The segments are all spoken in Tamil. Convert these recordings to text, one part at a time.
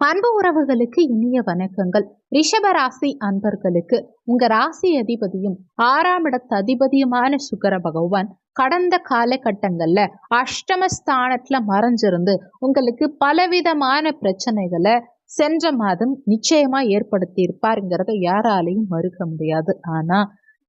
அன்பு உறவுகளுக்கு இனிய வணக்கங்கள். ரிஷபராசி அன்பர்களுக்கு உங்க ராசி அதிபதியும் ஆறாம் இடத்து அதிபதியுமான சுக்கர பகவான் கடந்த காலகட்டங்கள்ல அஷ்டமஸ்தானத்துல மறைஞ்சிருந்து உங்களுக்கு பலவிதமான பிரச்சனைகளை சென்ற மாதம் நிச்சயமா ஏற்படுத்தி இருப்பாருங்கிறத யாராலையும் மறுக்க முடியாது. ஆனா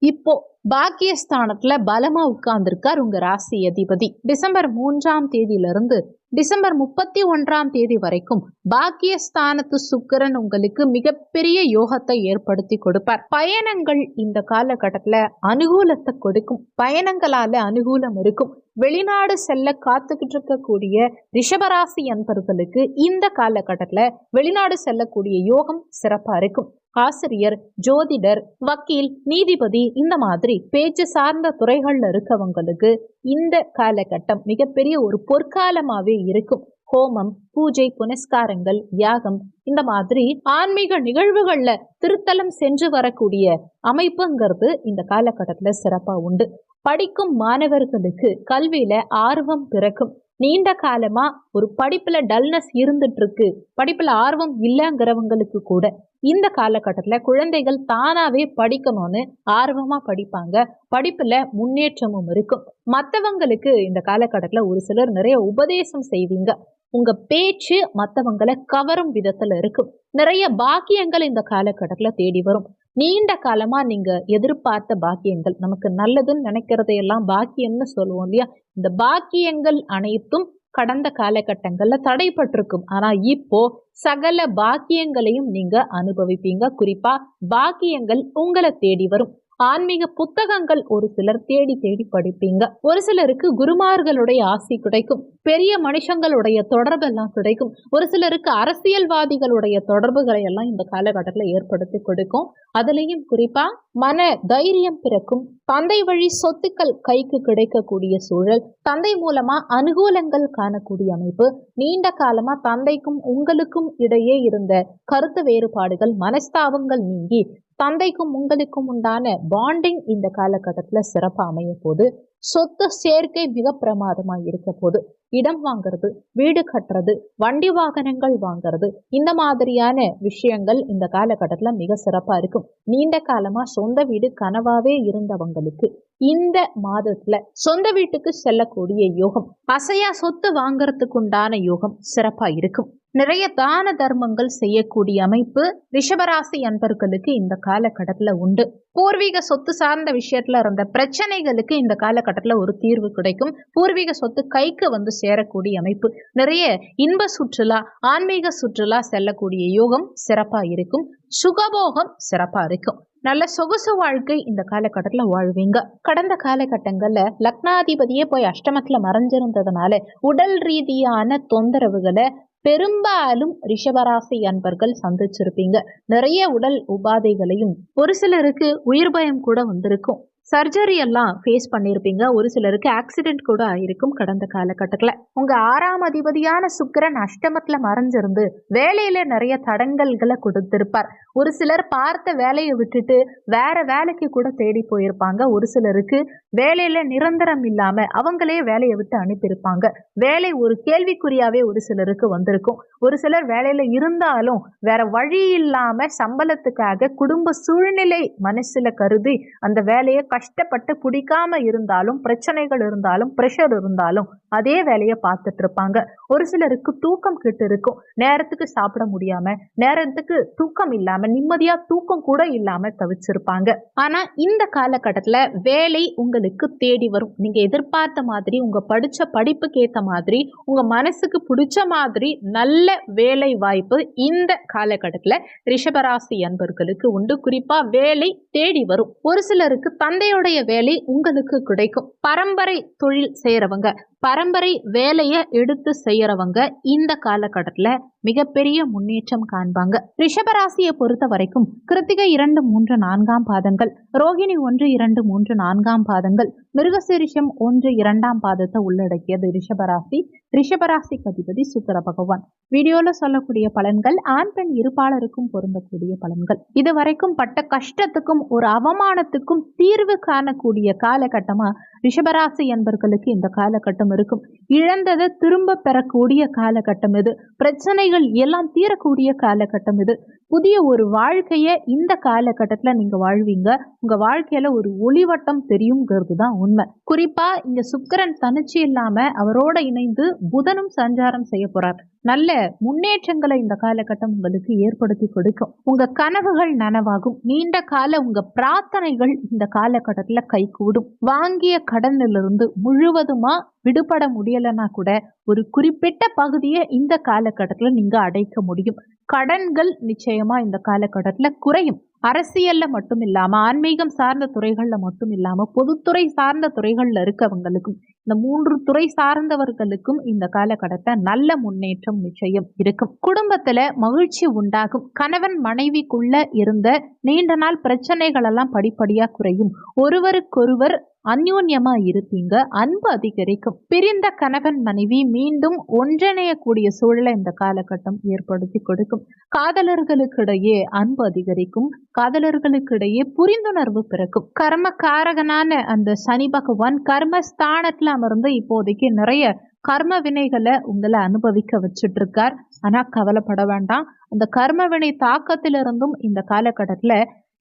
இப்போ பாக்கியஸ்தானத்துல பலமா உட்கார்ந்திருக்கார் உங்க ராசி அதிபதி. டிசம்பர் மூன்றாம் தேதியிலிருந்து டிசம்பர் முப்பத்தி ஒன்றாம் தேதி வரைக்கும் பாக்கியஸ்தானத்து சுக்கிரன் உங்களுக்கு மிகப்பெரிய யோகத்தை ஏற்படுத்தி கொடுப்பார். பயணங்கள் இந்த காலகட்டத்துல அனுகூலத்தை கொடுக்கும். பயணங்களால அனுகூலம் இருக்கும். வெளிநாடு செல்ல காத்துக்கிட்டு இருக்கக்கூடிய ரிஷபராசி அன்பர்களுக்கு இந்த காலகட்டத்துல வெளிநாடு செல்லக்கூடிய யோகம் சிறப்பா இருக்கும். ஆசிரியர் ஜோதிடர் வக்கீல் நீதிபதி இந்த மாதிரி பேச்சு சார்ந்த துறைகள்ல இருக்கவங்களுக்கு இந்த காலகட்டம் மிகப்பெரிய ஒரு பொற்காலமாவே இருக்கும். ஹோமம் பூஜை புனஸ்காரங்கள் யாகம் இந்த மாதிரி ஆன்மீக நிகழ்வுகள்ல திருத்தலம் சென்று வரக்கூடிய அமைப்புங்கிறது இந்த காலகட்டத்துல சிறப்பா உண்டு. படிக்கும் மாணவர்களுக்கு கல்வியில ஆர்வம் பிறக்கும். நீண்ட காலமா ஒரு படிப்புல டல்னஸ் இருந்துட்டு இருக்கு படிப்புல ஆர்வம் இல்லைங்கிறவங்களுக்கு கூட இந்த காலகட்டத்துல குழந்தைகள் தானாவே படிக்கணும்னு ஆர்வமா படிப்பாங்க. படிப்புல முன்னேற்றமும் இருக்கும். மற்றவங்களுக்கு இந்த காலகட்டத்துல ஒரு சிலர் நிறைய உபதேசம் செய்வீங்க. உங்க பேச்சு மற்றவங்களை கவரும் விதத்துல இருக்கும். நிறைய பாக்கியங்கள் இந்த காலகட்டத்துல தேடி வரும். நீண்ட காலமா நீங்க எதிர்பார்த்த பாக்கியங்கள் நமக்கு நல்லதுன்னு நினைக்கிறதையெல்லாம் பாக்கியம்னு சொல்லுவோம் இல்லையா? இந்த பாக்கியங்கள் அனைத்தும் கடந்த காலகட்டங்கள்ல தடைப்பட்டிருக்கும். ஆனா இப்போ சகல பாக்கியங்களையும் நீங்க அனுபவிப்பீங்க. குறிப்பா பாக்கியங்கள் உங்களை தேடி வரும். ஆன்மீக புத்தகங்கள் ஒரு சிலர் தேடி தேடி படிப்பீங்க. ஒரு சிலருக்கு குருமார்களுடைய ஆசி கிடைக்கும். பெரிய மனுஷங்களுடைய தொடர்பெல்லாம் கிடைக்கும். ஒரு சிலருக்கு அரசியல்வாதிகளுடைய தொடர்புகளை எல்லாம் இந்த காலகட்டத்தில் ஏற்படுத்தி கொடுக்கும். அதுலேயும் குறிப்பா மன தைரியம் பிறக்கும். தந்தை வழி சொத்துக்கள் கைக்கு கிடைக்கக்கூடிய சூழல். தந்தை மூலமா அனுகூலங்கள் காணக்கூடிய அமைப்பு. நீண்ட காலமா தந்தைக்கும் உங்களுக்கும் இடையே இருந்த கருத்து வேறுபாடுகள் மனஸ்தாபங்கள் நீங்கி தந்தைக்கும் உங்களுக்கும் உண்டான பாண்டிங் இந்த காலகட்டத்தில் சிறப்பாக அமைய போது சொத்து சேர்க்கை மிக பிரமாதமாக இருக்க போது இடம் வாங்குறது வீடு கட்டுறது வண்டி வாகனங்கள் வாங்குறது இந்த மாதிரியான விஷயங்கள் இந்த காலகட்டத்தில் மிக சிறப்பாக இருக்கும். நீண்ட காலமாக சொந்த வீடு கனவாவே இருந்தவங்களுக்கு இந்த மாதத்துல சொந்த வீட்டுக்கு செல்லக்கூடிய யோகம் அசையா சொத்து வாங்கறதுக்கு உண்டான யோகம் சிறப்பா இருக்கும். நிறைய தான தர்மங்கள் செய்யக்கூடிய அமைப்பு ரிஷபராசி அன்பர்களுக்கு இந்த காலகட்டத்துல உண்டு. பூர்வீக சொத்து சார்ந்த விஷயத்துல இருந்த பிரச்சனைகளுக்கு இந்த காலகட்டத்துல ஒரு தீர்வு கிடைக்கும். பூர்வீக சொத்து கைக்கு வந்து சேரக்கூடிய அமைப்பு. நிறைய இன்ப சுற்றுலா ஆன்மீக சுற்றுலா செல்லக்கூடிய யோகம் சிறப்பா இருக்கும். சுகபோகம் சிறப்பா இருக்கும். நல்ல சொகுசு வாழ்க்கை இந்த காலகட்டத்தில் வாழ்வீங்க. கடந்த காலகட்டங்களில் லக்னாதிபதியே போய் அஷ்டமத்தில் மறைஞ்சிருந்ததுனால உடல் ரீதியான தொந்தரவுகளை பெரும்பாலும் ரிஷபராசி அன்பர்கள் சந்திச்சிருப்பீங்க. நிறைய உடல் உபாதைகளையும் ஒரு சிலருக்கு உயிர் பயம் கூட வந்திருக்கும். சர்ஜரி எல்லாம் ஃபேஸ் பண்ணியிருப்பீங்க ஒரு சிலருக்கு ஆக்சிடென்ட் கூட ஆயிருக்கும் கடந்த காலகட்டத்தில். உங்க ஆறாம் அதிபதியான சுக்கரன் அஷ்டமத்துல மறைஞ்சிருந்து வேலையில நிறைய தடங்கல்களை கொடுத்திருப்பார். ஒரு சிலர் பார்த்த வேலையை விட்டுட்டு வேற வேலைக்கு கூட தேடி போயிருப்பாங்க. ஒரு சிலருக்கு வேலையில நிரந்தரம் இல்லாம அவங்களே வேலையை விட்டு அனுப்பியிருப்பாங்க. வேலை ஒரு கேள்விக்குறியாவே ஒரு சிலருக்கு வந்திருக்கும். ஒரு சிலர் வேலையில இருந்தாலும் வேற வழி இல்லாம சம்பளத்துக்காக குடும்ப சூழ்நிலை மனசுல கருதி அந்த வேலையை கஷ்டப்பட்டு பிடிக்காம இருந்தாலும் பிரச்சனைகள் இருந்தாலும் ப்ரெஷர் இருந்தாலும் அதே வேலையை பார்த்துட்டு இருப்பாங்க. ஒரு சிலருக்கு தூக்கம் கெட்டு இருக்கும். நேரத்துக்கு சாப்பிட முடியாம நேரத்துக்கு தூக்கம் இல்லாம நிம்மதியா தூக்கம் கூட இல்லாம தவிச்சிருப்பாங்க. ஆனா இந்த காலகட்டத்துல வேலை உங்களுக்கு தேடி வரும். நீங்க எதிர்பார்த்த மாதிரி உங்க படிச்ச படிப்புக்கு ஏத்த மாதிரி உங்க மனசுக்கு பிடிச்ச மாதிரி நல்ல வேலை வாய்ப்பு இந்த காலகட்டத்துல ரிஷபராசி அன்பர்களுக்கு உண்டு. குறிப்பா வேலை தேடி வரும். ஒரு சிலருக்கு தந்தையுடைய வேலை உங்களுக்கு கிடைக்கும். பரம்பரை தொழில் செய்யறவங்க பரம்பரை வேலையை எடுத்து செய்கிறவங்க இந்த காலகட்டத்தில் மிகப்பெரிய முன்னேற்றம் காண்பாங்க. ரிஷபராசியை பொறுத்த வரைக்கும் கிருத்திகை இரண்டு மூன்று நான்காம் பாதங்கள் ரோகிணி ஒன்று இரண்டு மூன்று நான்காம் பாதங்கள் மிருகசீரிஷம் ஒன்று இரண்டாம் பாதத்தை உள்ளடக்கியது ரிஷபராசி. ரிஷபராசி கதிபதி சுக்கர பகவான். வீடியோல சொல்லக்கூடிய பலன்கள் ஆண் பெண் இருப்பாளருக்கும் பொருந்தக்கூடிய பலன்கள். இது வரைக்கும் பட்ட கஷ்டத்துக்கும் ஒரு அவமானத்துக்கும் தீர்வு காணக்கூடிய காலகட்டமா ரிஷபராசி என்பர்களுக்கு இந்த காலகட்டம் இருக்கும். இழந்ததை திரும்ப பெறக்கூடிய காலகட்டம் இது. பிரச்சனை பிரச்சனைகள் எல்லாம் தீரக்கூடிய காலகட்டம் இது. புதிய ஒரு வாழ்க்கையை இந்த காலகட்டத்தில் நீங்க வாழ்வீங்க. உங்க வாழ்க்கையில ஒரு ஒளிவட்டம் தெரியுங்கிறது தான் உண்மை. குறிப்பா இங்க சுக்கரன் தனிச்சு இல்லாம அவரோட இணைந்து புதனும் சஞ்சாரம் செய்ய போறார். நல்ல முன்னேற்றங்களை இந்த காலகட்டம் உங்களுக்கு ஏற்படுத்தி கொடுக்கும். உங்க கனவுகள் நனவாகும். நீண்ட கால உங்க பிரார்த்தனைகள் இந்த காலகட்டத்துல கைகூடும். வாங்கிய கடனிலிருந்து முழுவதுமா விடுபட முடியலைன்னா கூட ஒரு குறிப்பிட்ட பகுதியை இந்த காலகட்டத்தில் நீங்க அடைக்க முடியும். கடன்கள் நிச்சயமா இந்த காலகட்டத்தில் குறையும். அரசியல்ல மட்டும் இல்லாம ஆன்மீகம் சார்ந்த துறைகள்ல மட்டும் இல்லாம பொதுத்துறை சார்ந்த துறைகள்ல இருக்கவங்களுக்கும் இந்த மூன்று துறை சார்ந்தவர்களுக்கும் இந்த காலகட்டத்தை நல்ல முன்னேற்றம் நிச்சயம் இருக்கும். குடும்பத்துல மகிழ்ச்சி உண்டாகும். கணவன் மனைவிக்குள்ள இருந்த நீண்ட நாள் பிரச்சனைகள் எல்லாம் படிப்படியா குறையும். ஒருவருக்கொருவர் அந்யோன்யமா இருப்பீங்க. அன்பு அதிகரிக்கும். பிரிந்த கணவன் மனைவி மீண்டும் ஒன்றிணையக்கூடிய சூழலை இந்த காலகட்டம் ஏற்படுத்தி கொடுக்கும். காதலர்களுக்கிடையே அன்பு அதிகரிக்கும். காதலர்களுக்கிடையே புரிந்துணர்வு பிறக்கும். கர்ம காரகனான அந்த சனி பகவான் கர்மஸ்தானத்துல அமர்ந்து இப்போதைக்கு நிறைய கர்ம வினைகளை உங்களை அனுபவிக்க வச்சுட்டு இருக்கார் ஆனா கவலைப்பட வேண்டாம். அந்த கர்ம வினை தாக்கத்திலிருந்தும் இந்த காலகட்டத்துல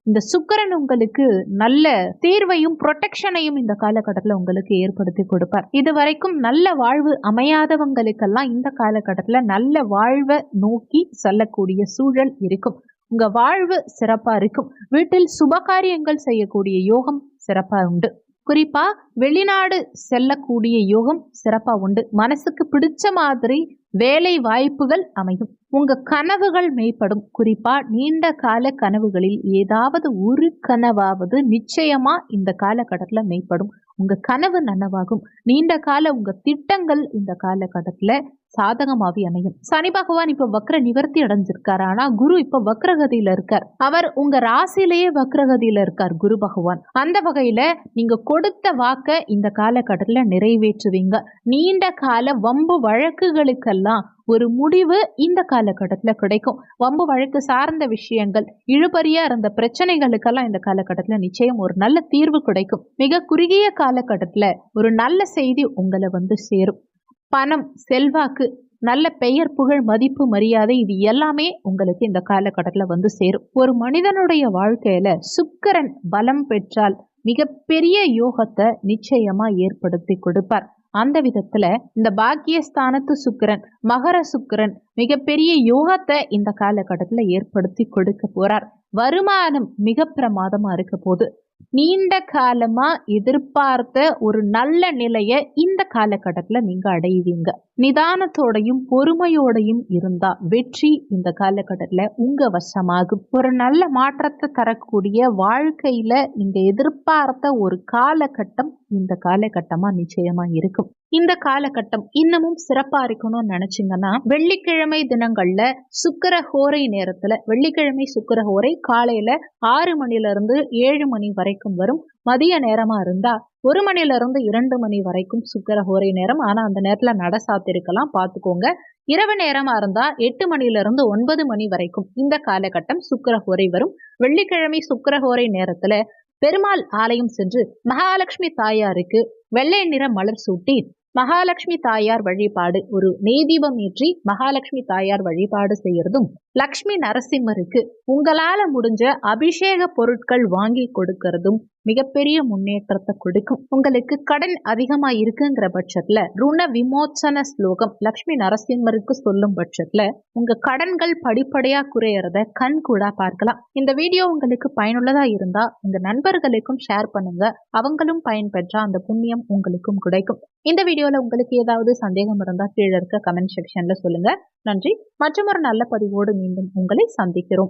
இந்த சுக்கரன் உங்களுக்கு நல்ல தீர்வையும் ப்ரொடெக்ஷனையும் இந்த காலகட்டத்தில் உங்களுக்கு ஏற்படுத்தி கொடுப்பார். இது வரைக்கும் நல்ல வாழ்வு அமையாதவங்களுக்கெல்லாம் இந்த காலகட்டத்தில் நல்ல வாழ்வை நோக்கி செல்லக்கூடிய சூழல் இருக்கும். உங்க வாழ்வு சிறப்பா இருக்கும். வீட்டில் சுபகாரியங்கள் செய்யக்கூடிய யோகம் சிறப்பா உண்டு. குறிப்பா வெளிநாடு செல்லக்கூடிய யோகம் சிறப்பா உண்டு. மனசுக்கு பிடிச்ச மாதிரி வேலை வாய்ப்புகள் அமையும். உங்க கனவுகள் மேம்படும் குறிப்பா நீண்ட கால கனவுகளில் ஏதாவது ஒரு கனவாவது நிச்சயமா இந்த காலகட்டத்தில் மேம்படும் உங்க கனவு நனவாகும். நீண்ட கால உங்க திட்டங்கள் இந்த காலகட்டத்துல சாதகமாவே அமையும். சனி பகவான் இப்ப வக்ர நிவர்த்தி அடைஞ்சிருக்காரு. ஆனா குரு இப்ப வக்ரகதியில இருக்கார். அவர் உங்க ராசிலேயே வக்ரகதியில இருக்கார் குரு பகவான். அந்த வகையில நீங்க கொடுத்த வாக்க இந்த காலகட்டத்துல நிறைவேற்றுவீங்க. நீண்ட கால வம்பு வழக்குகளுக்கெல்லாம் ஒரு முடிவு இந்த காலகட்டத்தில் கிடைக்கும். வம்பு வழக்கு சார்ந்த விஷயங்கள் இழுபறியா இருந்த பிரச்சனைகளுக்கெல்லாம் இந்த காலகட்டத்தில் நிச்சயம் ஒரு நல்ல தீர்வு கிடைக்கும். மிக குறுகிய காலகட்டத்தில் ஒரு நல்ல செய்தி உங்களை வந்து சேரும். பணம் செல்வாக்கு நல்ல பெயர் புகழ் மதிப்பு மரியாதை இது எல்லாமே உங்களுக்கு இந்த காலகட்டத்தில் வந்து சேரும். ஒரு மனிதனுடைய வாழ்க்கையில சுக்கரன் பலம் பெற்றால் மிகப்பெரிய யோகத்தை நிச்சயமா ஏற்படுத்தி கொடுப்பார். அந்த விதத்துல இந்த பாக்கியஸ்தானத்து சுக்கரன் மகர சுக்கரன் மிகப்பெரிய யோகத்தை இந்த காலகட்டத்துல ஏற்படுத்தி கொடுக்க போறார். வருமானம் மிக பிரமாதமா இருக்க போது நீண்ட காலமா எதிர்பார்த்த ஒரு நல்ல நிலையை இந்த காலகட்டத்தில் நீங்க அடைவீங்க. நிதானத்தோடையும் பொறுமையோடையும் இருந்தா வெற்றி இந்த காலகட்டத்தில் உங்க வசமாகும். ஒரு நல்ல மாற்றத்தை தரக்கூடிய வாழ்க்கையில நீங்க எதிர்பார்த்த ஒரு காலகட்டம் இந்த காலகட்டமா நிச்சயமா இருக்கும். இந்த காலகட்டம் இன்னமும் சிறப்பா இருக்கணும்னு நினைச்சீங்கன்னா வெள்ளிக்கிழமை தினங்கள்ல சுக்கர ஹோரை நேரத்துல வெள்ளிக்கிழமை சுக்கர ஹோரை காலையில ஆறு மணில இருந்து ஏழு மணி வரைக்கும் வரும். மதிய நேரமா இருந்தா ஒரு மணில இருந்து இரண்டு மணி வரைக்கும் சுக்கர ஹோரை நேரம். ஆனா அந்த நேரத்துல நட சாத்திருக்கலாம். பாத்துக்கோங்க. இரவு நேரமா இருந்தா எட்டு மணில இருந்து ஒன்பது மணி வரைக்கும் இந்த காலகட்டம் சுக்கர ஹோரை வரும். வெள்ளிக்கிழமை சுக்கர ஹோரை நேரத்துல பெருமாள் ஆலயம் சென்று மகாலட்சுமி தாயாருக்கு வெள்ளை நிற மலர் சூட்டி மகாலட்சுமி தாயார் வழிபாடு ஒரு நெய்தீபம் ஏற்றி மகாலட்சுமி தாயார் வழிபாடு செய்யறதும் லக்ஷ்மி நரசிம்மருக்கு உங்களால முடிஞ்ச அபிஷேக பொருட்கள் வாங்கி கொடுக்கறதும் மிகப்பெரிய முன்னேற்றத்தை கொடுக்கும். உங்களுக்கு கடன் அதிகமா இருக்குங்கிற பட்சத்துல ருண விமோச்சன ஸ்லோகம் லக்ஷ்மி நரசிம்மருக்கு சொல்லும் பட்சத்துல உங்க கடன்கள் படிப்படியா குறையறத கண் கூட பார்க்கலாம். இந்த வீடியோ உங்களுக்கு பயனுள்ளதா இருந்தா உங்க நண்பர்களுக்கும் ஷேர் பண்ணுங்க. அவங்களும் பயன்பெற்றா அந்த புண்ணியம் உங்களுக்கும் கிடைக்கும். இந்த வீடியோல உங்களுக்கு ஏதாவது சந்தேகம் இருந்தா கீழே இருக்க கமெண்ட் செக்ஷன்ல சொல்லுங்க. நன்றி. மற்றும் ஒரு நல்ல பதிவோடு மீண்டும் உங்களை சந்திக்கிறோம்.